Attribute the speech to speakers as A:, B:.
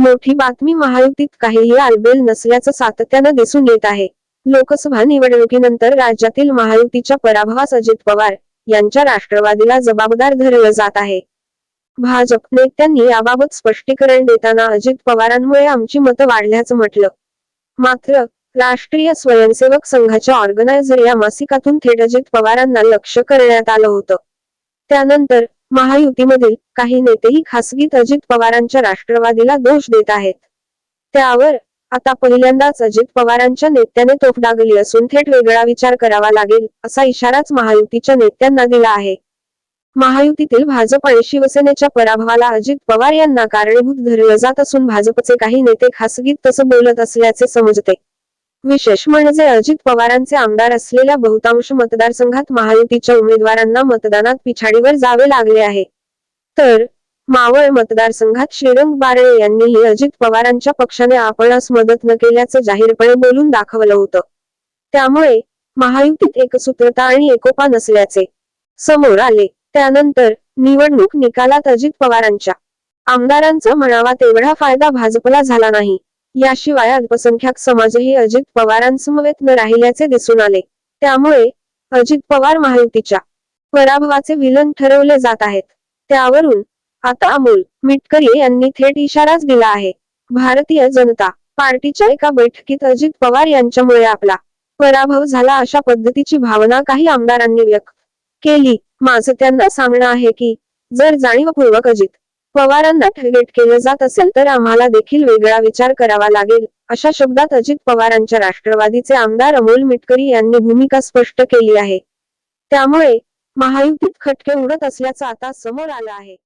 A: मोठी बातमी महायुतीत काहीही आलबेल नसल्याचं सातत्यानं दिसून येत आहे. लोकसभा निवडणुकीनंतर राज्यातील महायुतीच्या पराभवास अजित पवार यांच्या राष्ट्रवादीला जबाबदार धरलं जात आहे. भाजप नेत्यांनी याबाबत स्पष्टीकरण देताना अजित पवारांमुळे आमची मतं वाढल्याचं म्हटलं. मात्र राष्ट्रीय स्वयंसेवक संघाच्या ऑर्गनायझर या मासिकातून थेट अजित पवारांना लक्ष करण्यात आलं होतं. त्यानंतर महायुतीमधील काही नेतेही खासगीत अजित पवारांच्या राष्ट्रवादीला दोष देत आहेत. त्यावर आता पहिल्यांदाच अजित पवारांच्या नेत्याने तोफ डागली असून थेट वेगळा विचार करावा लागेल असा इशाराच महायुतीच्या नेत्यांना दिला आहे. महायुतीतील भाजप आणि शिवसेनेच्या पराभवाला अजित पवार यांना कारणीभूत धरलं जात असून भाजपचे काही नेते खासगीत तसं बोलत असल्याचे समजते. विशेष म्हणजे अजित पवारांचे आमदार असलेल्या बहुतांश मतदारसंघात महायुतीच्या उमेदवारांना मतदानात पिछाडीवर जावे लागले आहे. तर मावळ मतदारसंघात श्रीरंग बारळे यांनीही अजित पवारांच्या पक्षाने आपणास मदत न केल्याचं जाहीरपणे बोलून दाखवलं होतं. त्यामुळे महायुतीत एकसूत्रता आणि एकोपा नसल्याचे समोर आले. त्यानंतर निवडणूक निकालात अजित पवारांच्या आमदारांचा म्हणावा तेवढा फायदा भाजपला झाला नाही. याशिवाय अल्पसंख्याक समाजही अजित पवारांसमवेत न राहिल्याचे दिसून आले. त्यामुळे अजित पवार महायुतीच्या पराभवाचे विलन ठरवले जात आहेत. त्यावरून आता अमोल मिटकरी यांनी थेट इशाराच दिला आहे. भारतीय जनता पार्टीच्या एका बैठकीत अजित पवार यांच्यामुळे आपला पराभव झाला अशा पद्धतीची भावना काही आमदारांनी व्यक्त केली. माझं त्यांना सांगणं आहे की जर जाणीवपूर्वक अजित पवारांना टार्गेट केलं जात असेल तर आम्हाला देखील वेगळा विचार करावा लागेल अशा शब्दात अजित पवारांच्या राष्ट्रवादीचे आमदार अमोल मिटकरी यांनी भूमिका स्पष्ट केली आहे. त्यामुळे महायुतीत खटके उडत असल्याचं आता समोर आलं आहे.